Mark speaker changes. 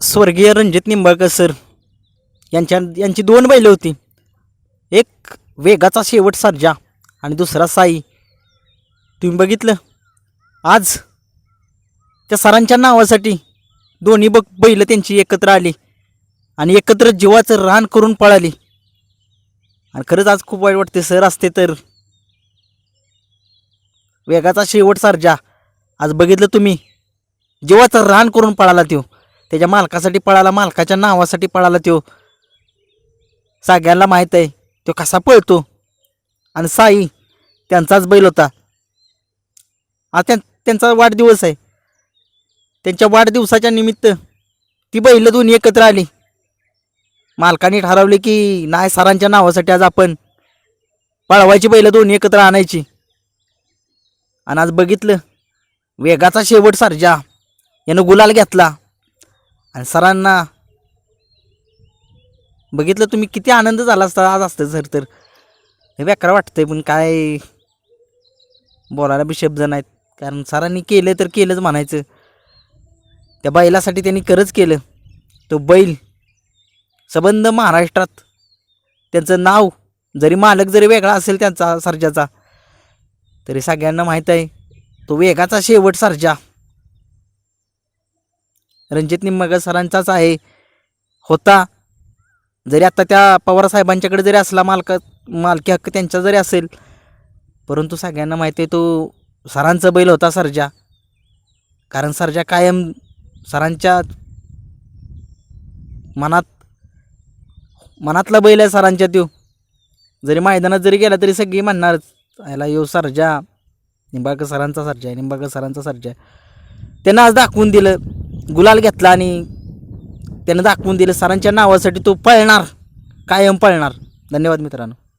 Speaker 1: स्वर्गीय रणजित निंबाळकर सर यांच्या यांची दोन बैलं होती. एक वेगाचा शेवट सर्जा आणि दुसरा साई. तुम्ही बघितलं? आज त्या सरांच्या नावासाठी दोन्ही बघ बैलं त्यांची एकत्र आली आणि एकत्र जीवाचं रान करून पळाली. आणि खरंच आज खूप वाईट वाटते सर असते तर. वेगाचा शेवट सारजा. आज बघितलं तुम्ही? जीवाचं रान करून पळाला त्यो. त्याच्या मालकासाठी पळाला मालकाच्या नावासाठी पळाला त्यो. सगळ्यांना माहीत आहे तो कसा पळतो. आणि साई त्यांचाच बैल होता. हा त्यां त्यांचा वाढदिवस आहे. त्यांच्या वाढदिवसाच्या निमित्त ती बैल दोन्ही एकत्र आली. मालकाने ठरवले की नाही सरांच्या नावासाठी आज आपण पळवायची बैल दोन्ही एकत्र आणायची. आणि आज बघितलं वेगाचा शेवट सारजा यानं गुलाल घेतला. आणि सरांना बघितलं तुम्ही किती आनंद झाला असता आज असतं सर तर. हे बेकार वाटतंय पण काय बोलायला बी शब्द नाहीत कारण सरांनी केलं तर केलंच म्हणायचं. त्या बैलासाठी त्यांनी खरंच केलं. तो बैल सबंध महाराष्ट्रात त्यांचं नाव जरी मालक जरी वेगळा असेल त्यांचा सर्जाचा तरी सगळ्यांना माहीत आहे तो वेगाचा शेवट सर्जा. रणजित निंबाळकर सरांचाच आहे. होता. जरी आता त्या पवार साहेबांच्याकडे जरी असला मालका मालकी हक्क त्यांचा जरी असेल परंतु सगळ्यांना माहिती आहे तो सरांचा बैल होता सरजा. कारण सरजा कायम सरांच्या मनात मनातला बैल आहे सरांच्या त्यो जरी मैदानात जरी गेला तरी सगळी म्हणणारच याला यो सरजा. निंबाळकर सरांचा सरजा आहे निंबाळकर सरांचा सरजा आहे. आज दाखवून दिलं. गुलाल घेतला आणि त्यानं दाखवून दिलं सरांच्या नावासाठी तो पळणार कायम पळणार. धन्यवाद मित्रांनो.